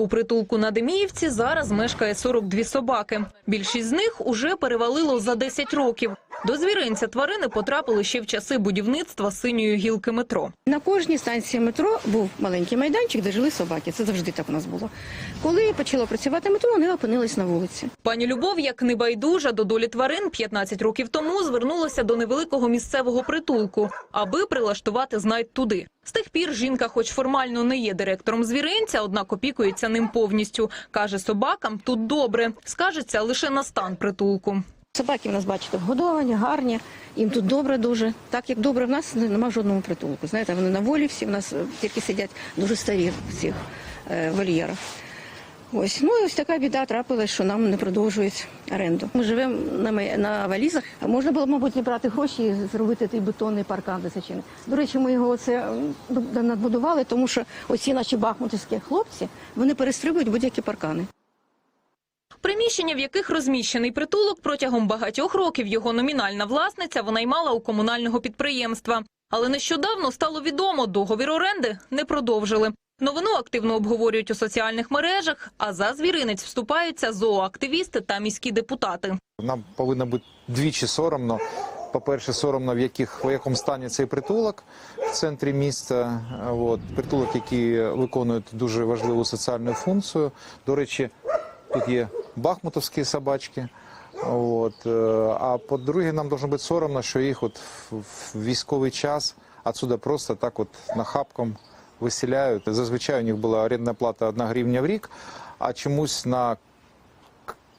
У притулку на Деміївці зараз мешкає 42 собаки. Більшість з них уже перевалило за 10 років. До звіринця тварини потрапили ще в часи будівництва синьої гілки метро. На кожній станції метро був маленький майданчик, де жили собаки. Це завжди так у нас було. Коли почало працювати метро, вони опинились на вулиці. Пані Любов, як небайдужа до долі тварин, 15 років тому звернулася до невеликого місцевого притулку, аби прилаштувати знайд туди. З тих пір жінка, хоч формально не є директором звіринця, однак опікується ним повністю. Каже, собакам тут добре, скажеться лише на стан притулку. Собаки в нас, бачите, вгодовані, гарні, їм тут добре дуже. Так як добре в нас нема в жодному притулку. Знаєте, вони на волі всі в нас е, тільки сидять дуже старі в цих е, вольєрах. Ось, ну і ось така біда трапилась, що нам не продовжують оренду. Ми живемо на, на валізах. Можна було, мабуть, зібрати гроші і зробити той бетонний паркан десятчин. До речі, ми його оце надбудували, тому що оці наші бахмутівські хлопці вони перестрибують будь-які паркани. Приміщення, в яких розміщений притулок, протягом багатьох років його номінальна власниця винаймала у комунального підприємства. Але нещодавно стало відомо, договір оренди не продовжили. Новину активно обговорюють у соціальних мережах, а за звіринець вступаються зооактивісти та міські депутати. Нам повинно бути двічі соромно. По-перше, соромно, в яких в якому стані цей притулок в центрі міста. От притулок, який виконує дуже важливу соціальну функцію. До речі, тут є бахмутовські собачки. От е, а по-друге, нам должно бути соромно, що їх от в військовий час отсюда просто так от нахапком виселяють. Зазвичай у них була орендна плата 1 гривня в рік, а чомусь на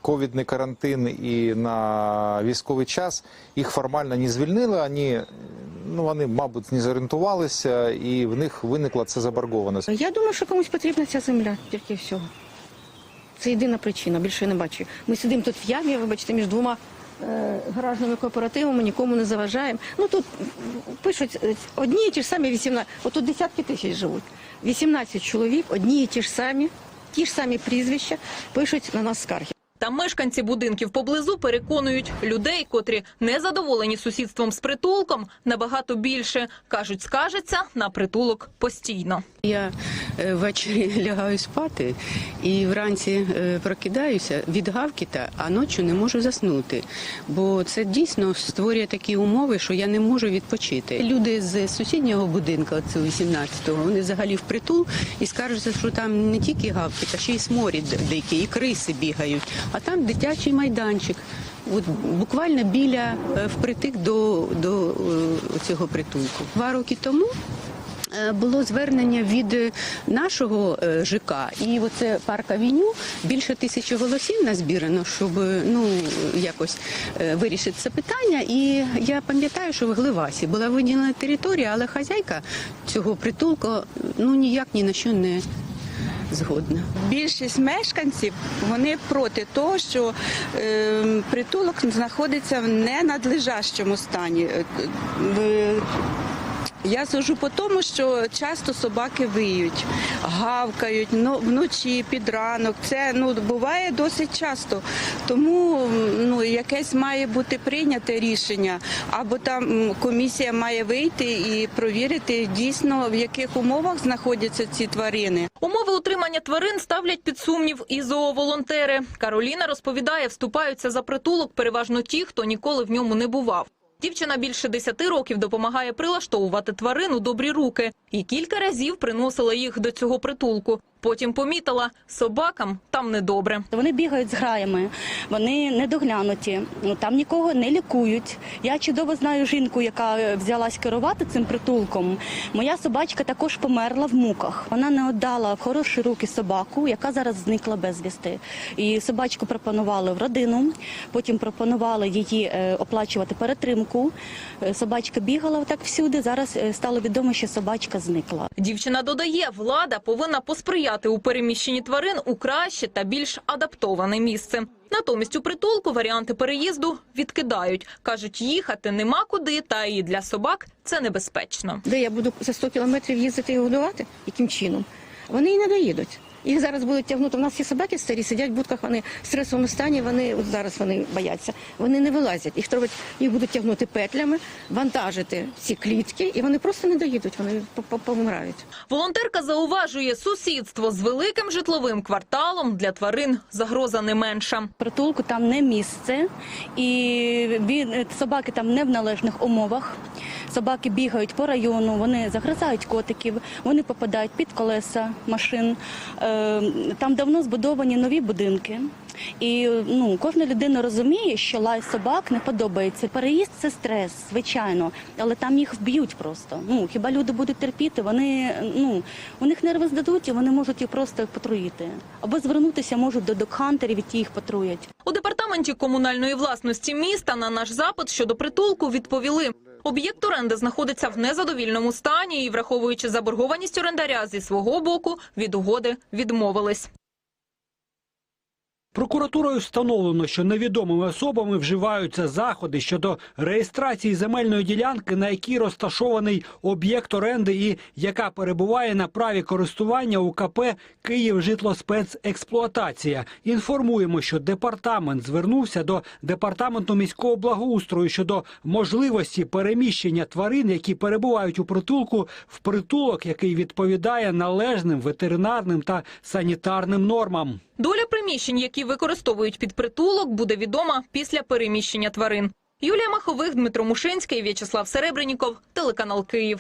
ковідний карантин і на військовий час їх формально не звільнили. Вони, ну, вони, мабуть, не зорієнтувалися, і в них виникла ця заборгованість. Я думаю, що комусь потрібна ця земля, тільки всього. Це єдина причина, більше я не бачу. Ми сидимо тут в ямі, вибачте, між двома е, гаражними кооперативами, нікому не заважаємо. Ну тут пишуть е, одні і ті ж самі 18, отут десятки тисяч живуть. 18 чоловік, одні і ті ж самі, ті ж самі прізвища, пишуть на нас скарги. Та мешканці будинків поблизу переконують людей, котрі не задоволені сусідством з притулком, набагато більше. Кажуть, скажеться на притулок постійно. Я е, ввечері лягаю спати і вранці е, прокидаюся від гавкіта, а ночі не можу заснути. Бо це дійсно створює такі умови, що я не можу відпочити. Люди з сусіднього будинку, це 18-го, вони взагалі впритул і скажуть, що там не тільки гавкіт, а ще й сморід дикий, і криси бігають. А там дитячий майданчик. От буквально біля е, впритик до, до е, цього притулку. Два роки тому Е, було звернення від нашого ЖК, і оце парк Авеню більше тисячі голосів назбірано, щоб ну якось вирішити це питання. І я пам'ятаю, що в Гливасі була виділена територія, але хазяйка цього притулку ну ніяк ні на що не згодна. Більшість мешканців вони проти того, що е, притулок знаходиться в ненадлежащому стані. Я сужу по тому, що часто собаки виють, гавкають ну, вночі під ранок. Це ну буває досить часто. Тому ну якесь має бути прийняте рішення, або там комісія має вийти і провірити дійсно в яких умовах знаходяться ці тварини. Умови утримання тварин ставлять під сумнів і зооволонтери. Кароліна розповідає, вступаються за притулок переважно ті, хто ніколи в ньому не бував. Дівчина більше 10 років допомагає прилаштовувати тварин у добрі руки і кілька разів приносила їх до цього притулку. Потім помітила, собакам там недобре. Вони бігають з граями, вони недоглянуті, ну, там нікого не лікують. Я чудово знаю жінку, яка е, взялась керувати цим притулком. Моя собачка також померла в муках. Вона не віддала в хороші руки собаку, яка зараз зникла безвісти. І собачку пропонували в родину, потім пропонували її е, оплачувати перетримку. Е, Собачка бігала так всюди. Зараз стало відомо, що собачка зникла. Дівчина додає, влада повинна посприяти у переміщенні тварин у краще та більш адаптоване місце. Натомість у притулку варіанти переїзду відкидають. Кажуть, їхати нема куди, та і для собак це небезпечно. Де я буду за 100 кілометрів їздити і годувати? Яким чином? Вони і не доїдуть. Їх зараз будуть тягнути. У нас є собаки старі, сидять в будках, вони в стресовому стані, вони от зараз вони бояться. Вони не вилазять. Їх треба їх будуть тягнути петлями, вантажити ці клітки, і вони просто не доїдуть, вони по- по- помирають. Волонтерка зауважує, сусідство з великим житловим кварталом для тварин загроза не менша. Притулку там не місце, і він, собаки там не в належних умовах. Собаки бігають по району, вони загризають котиків, вони попадають під колеса машин. Е, Там давно збудовані нові будинки. І ну, кожна людина розуміє, що лай собак не подобається. Переїзд це стрес, звичайно, але там їх вб'ють просто. Ну хіба люди будуть терпіти? Вони ну у них нерви здадуть, і вони можуть їх просто потруїти. Або звернутися можуть до докхантерів, які їх потруять. У департаменті комунальної власності міста на наш запит щодо притулку відповіли. Об'єкт оренди знаходиться в незадовільному стані і, враховуючи заборгованість орендаря зі свого боку, від угоди відмовились. Прокуратурою встановлено, що невідомими особами вживаються заходи щодо реєстрації земельної ділянки, на якій розташований об'єкт оренди і яка перебуває на праві користування у КП «Київжитлоспецексплуатація». Інформуємо, що департамент звернувся до департаменту міського благоустрою щодо можливості переміщення тварин, які перебувають у притулку, в притулок, який відповідає належним ветеринарним та санітарним нормам. Доля приміщень, які використовують під притулок, буде відома після переміщення тварин. Юлія Махових, Дмитро Мушинський, В'ячеслав Серебреніков, телеканал Київ.